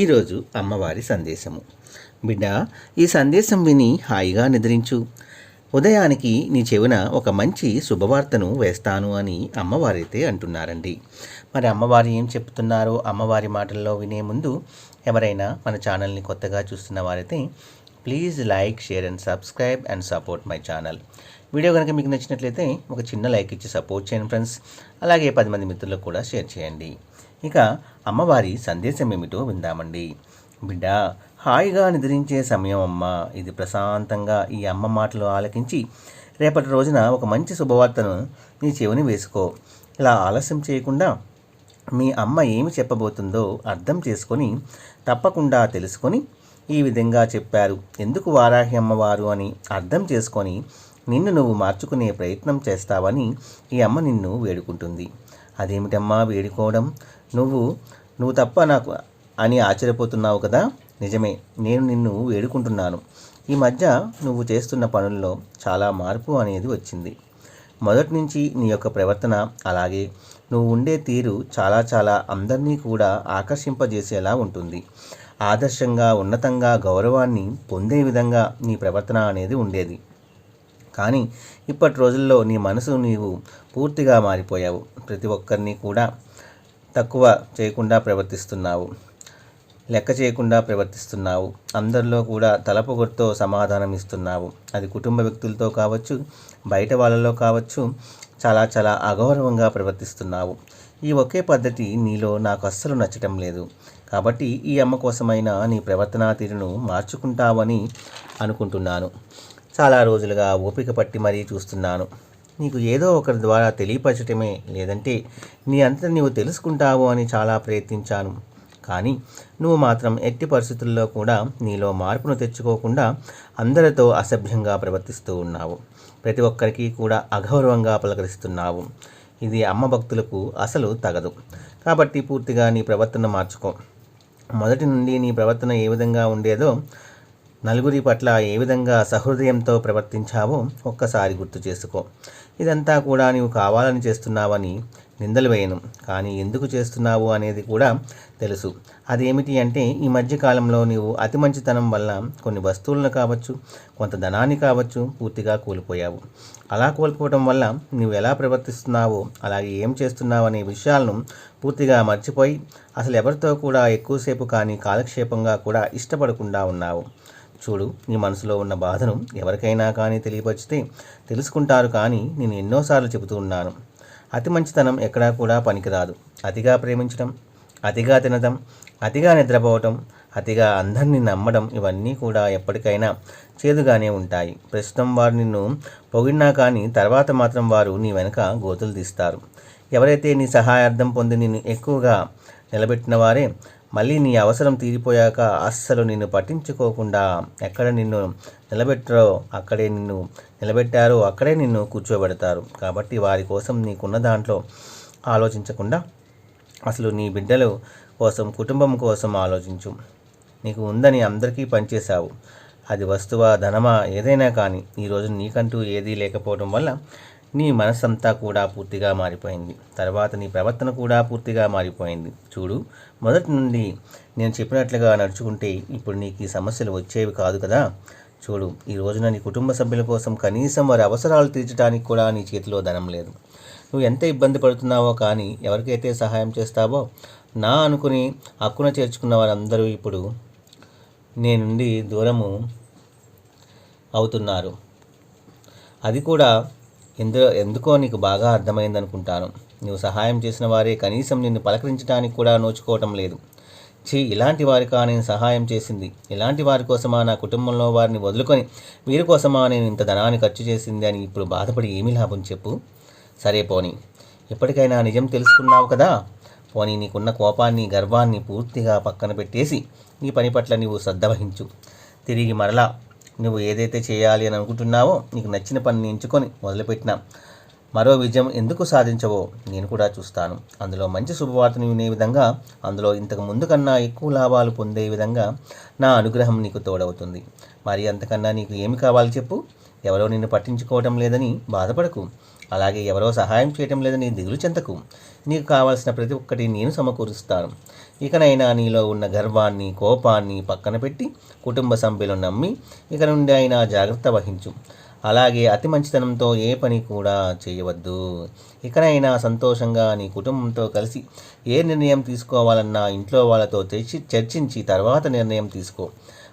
ఈరోజు అమ్మవారి సందేశము. బిడ్డ ఈ సందేశం విని హాయిగా నిద్రించు. ఉదయానికి నీ చెవిన ఒక మంచి శుభవార్తను వేస్తాను అని అమ్మవారైతే అంటున్నారండి. మరి అమ్మవారు ఏం చెప్తున్నారో అమ్మవారి మాటల్లో వినే ముందు ఎవరైనా మన ఛానల్ని కొత్తగా చూస్తున్న వారైతే please like share and subscribe and support my channel. Video కనుక మీకు నచ్చినట్లయితే ఒక చిన్న లైక్ ఇచ్చి సపోర్ట్ చేయండి ఫ్రెండ్స్. అలాగే పది మంది మిత్రులకు కూడా షేర్ చేయండి. ఇక అమ్మవారి సందేశం ఏమిటో విందామండి. బిడ్డ హాయిగా నిద్రించే సమయం అమ్మ. ఇది ప్రశాంతంగా ఈ అమ్మ మాటలు ఆలకించి రేపటి రోజున ఒక మంచి శుభవార్తను నీ చెవిని వేసుకో. ఇలా ఆలస్యం చేయకుండా మీ అమ్మ ఏమి చెప్పబోతుందో అర్థం చేసుకొని తప్పకుండా తెలుసుకొని ఈ విధంగా చెప్పారు. ఎందుకు వారాహి అమ్మవారు అని అర్థం చేసుకొని నిన్ను నువ్వు మార్చుకునే ప్రయత్నం చేస్తావని ఈ అమ్మ నిన్ను వేడుకుంటుంది. అదేమిటమ్మా వేడుకోవడం? నువ్వు నువ్వు తప్ప నాకు అని ఆశ్చర్యపోతున్నావు కదా? నిజమే నేను నిన్ను వేడుకుంటున్నాను. ఈ మధ్య నువ్వు చేస్తున్న పనుల్లో చాలా మార్పు అనేది వచ్చింది. మొదటి నుంచి నీ యొక్క ప్రవర్తన అలాగే నువ్వు ఉండే తీరు చాలా చాలా అందరినీ కూడా ఆకర్షింపజేసేలా ఉంటుంది. ఆదర్శంగా ఉన్నతంగా గౌరవాన్ని పొందే విధంగా నీ ప్రవర్తన అనేది ఉండేది. కానీ ఇప్పటి రోజుల్లో నీ మనసు నీవు పూర్తిగా మారిపోయావు. ప్రతి ఒక్కరిని కూడా తక్కువ చేయకుండా ప్రవర్తిస్తున్నావు. లెక్క చేయకుండా ప్రవర్తిస్తున్నావు. అందరిలో కూడా తలపొగొట్టుతో సమాధానం ఇస్తున్నావు. అది కుటుంబ వ్యక్తులతో కావచ్చు బయట వాళ్ళలో కావచ్చు చాలా చాలా అగౌరవంగా ప్రవర్తిస్తున్నావు. ఈ ఒకే పద్ధతి నీలో నాకు అస్సలు నచ్చటం లేదు. కాబట్టి ఈ అమ్మ కోసమైన నీ ప్రవర్తనా తీరును మార్చుకుంటావని అనుకుంటున్నాను. చాలా రోజులుగా ఓపిక పట్టి మరీ చూస్తున్నాను. నీకు ఏదో ఒకరి ద్వారా తెలియపరచటమే లేదంటే నీ అంతా నీవు తెలుసుకుంటావు అని చాలా ప్రయత్నించాను. కానీ నువ్వు మాత్రం ఎట్టి పరిస్థితుల్లో కూడా నీలో మార్పును తెచ్చుకోకుండా అందరితో అసభ్యంగా ప్రవర్తిస్తూ ఉన్నావు. ప్రతి ఒక్కరికి కూడా అగౌరవంగా పలకరిస్తున్నావు. ఇది అమ్మ భక్తులకు అసలు తగదు. కాబట్టి పూర్తిగా నీ ప్రవర్తన మార్చుకో. మొదటి నుండి నీ ప్రవర్తన ఏ విధంగా ఉండేదో నలుగురి పట్ల ఏ విధంగా సహృదయంతో ప్రవర్తించావో ఒక్కసారి గుర్తు చేసుకో. ఇదంతా కూడా నీవు కావాలని చేస్తున్నావని నిందలు వేయను. కానీ ఎందుకు చేస్తున్నావు అనేది కూడా తెలుసు. అదేమిటి అంటే ఈ మధ్యకాలంలో నీవు అతి మంచితనం వల్ల కొన్ని వస్తువులను కావచ్చు కొంత ధనాన్ని కావచ్చు పూర్తిగా కోల్పోయావు. అలా కోల్పోవడం వల్ల నువ్వు ఎలా ప్రవర్తిస్తున్నావో అలాగే ఏం చేస్తున్నావు అనే విషయాలను పూర్తిగా మర్చిపోయి అసలు ఎవరితో కూడా ఎక్కువసేపు కానీ కాలక్షేపంగా కూడా ఇష్టపడకుండా ఉన్నావు. చూడు నీ మనసులో ఉన్న బాధను ఎవరికైనా కానీ తెలియపరిచితే తెలుసుకుంటారు కానీ నేను ఎన్నోసార్లు చెబుతూ ఉన్నాను. అతి మంచితనం ఎక్కడా కూడా పనికిరాదు. అతిగా ప్రేమించడం అతిగా తినడం అతిగా నిద్రపోవటం అతిగా అందరినీ నమ్మడం ఇవన్నీ కూడా ఎప్పటికైనా చేదుగానే ఉంటాయి. ప్రస్తుతం వారు నిన్ను పొగిడినా కానీ తర్వాత మాత్రం వారు నీ వెనుక గోతులు తీస్తారు. ఎవరైతే నీ సహాయార్థం పొంది నిన్ను ఎక్కువగా నిలబెట్టిన వారే మళ్ళీ నీ అవసరం తీరిపోయాక అస్సలు నిన్ను పట్టించుకోకుండా ఎక్కడ నిన్ను నిలబెట్టారో అక్కడే నిన్ను నిలబెట్టారో అక్కడే నిన్ను కూర్చోబెడతారు. కాబట్టి వారి కోసం నీకున్న దాంట్లో ఆలోచించకుండా అసలు నీ బిడ్డల కోసం కుటుంబం కోసం ఆలోచించు. నీకు ఉందని అందరికీ పనిచేశావు. అది వస్తువా ధనమా ఏదైనా కానీ ఈరోజు నీకంటూ ఏదీ లేకపోవడం వల్ల నీ మనసంతా కూడా పూర్తిగా మారిపోయింది. తర్వాత నీ ప్రవర్తన కూడా పూర్తిగా మారిపోయింది. చూడు మొదటి నుండి నేను చెప్పినట్లుగా నడుచుకుంటే ఇప్పుడు నీకు ఈ సమస్యలు వచ్చేవి కాదు కదా? చూడు ఈ రోజున నీ కుటుంబ సభ్యుల కోసం కనీసం వారి అవసరాలు తీర్చడానికి కూడా నీ చేతిలో ధనం లేదు. నువ్వు ఎంత ఇబ్బంది పడుతున్నావో కానీ ఎవరికైతే సహాయం చేస్తావో నా అనుకుని హక్కున చేర్చుకున్న వారందరూ ఇప్పుడు నీ నుండి దూరము అవుతున్నారు. అది కూడా ఎందులో ఎందుకో నీకు బాగా అర్థమైంది అనుకుంటాను నువ్వు సహాయం చేసిన వారే కనీసం నిన్ను పలకరించడానికి కూడా నోచుకోవటం లేదు. ఛీ ఇలాంటి వారికా నేను సహాయం చేసింది. ఇలాంటి వారి కోసమా నా కుటుంబంలో వారిని వదులుకొని వీరి కోసమా నేను ఇంత ధనాన్ని ఖర్చు చేసింది అని ఇప్పుడు బాధపడి ఏమీ లాభం చెప్పు? సరే పోనీ. ఇప్పటికైనా నిజం తెలుసుకున్నావు కదా? పోనీ నీకున్న కోపాన్ని గర్వాన్ని పూర్తిగా పక్కన పెట్టేసి నీ పని పట్ల నీవు శ్రద్ధ వహించు. తిరిగి మరలా నువ్వు ఏదైతే చేయాలి అని అనుకుంటున్నావో నీకు నచ్చిన పనిని ఎంచుకొని మొదలుపెట్టిన. మరో విజయం ఎందుకు సాధించవో నేను కూడా చూస్తాను. అందులో మంచి శుభవార్తను వినే విధంగా అందులో ఇంతకు ముందు కన్నా ఎక్కువ లాభాలు పొందే విధంగా నా అనుగ్రహం నీకు తోడవుతుంది. మరి అంతకన్నా నీకు ఏమి కావాలి చెప్పు? ఎవరో నిన్ను పట్టించుకోవటం లేదని బాధపడకు. అలాగే ఎవరో సహాయం చేయటం లేదని దిగులు చెంతకు. నీకు కావాల్సిన ప్రతి ఒక్కటి నేను సమకూరుస్తాను. ఇకనైనా నీలో ఉన్న గర్వాన్ని కోపాన్ని పక్కన పెట్టి కుటుంబ సభ్యులు నమ్మి ఇక నుండి అయినా జాగ్రత్త వహించు. అలాగే అతి మంచితనంతో ఏ పని కూడా చేయవద్దు. ఇకనైనా సంతోషంగా నీ కుటుంబంతో కలిసి ఏ నిర్ణయం తీసుకోవాలన్నా ఇంట్లో వాళ్ళతో చర్చి చర్చించి తర్వాత నిర్ణయం తీసుకో.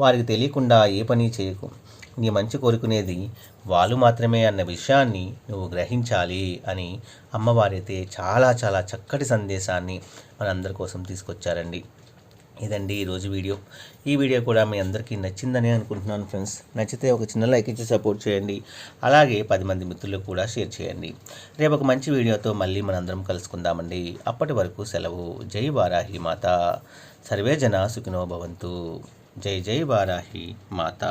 వారికి తెలియకుండా ఏ పని చేయకు. నీ మంచి కోరుకునేది వాళ్ళు మాత్రమే అన్న విషయాన్ని నువ్వు గ్రహించాలి అని అమ్మవారైతే చాలా చాలా చక్కటి సందేశాన్ని మనందరి కోసం తీసుకొచ్చారండి. ఇదండి ఈరోజు వీడియో. ఈ వీడియో కూడా మీ అందరికీ నచ్చిందని అనుకుంటున్నాను ఫ్రెండ్స్. నచ్చితే ఒక చిన్న లైక్ ఇచ్చి సపోర్ట్ చేయండి. అలాగే పది మంది మిత్రులకు కూడా షేర్ చేయండి. రేపు ఒక మంచి వీడియోతో మళ్ళీ మనందరం కలుసుకుందామండి. అప్పటి వరకు సెలవు. జై వారాహి మాత. సర్వే జన సుఖినో భవంతు. జై జై వారాహి మాత.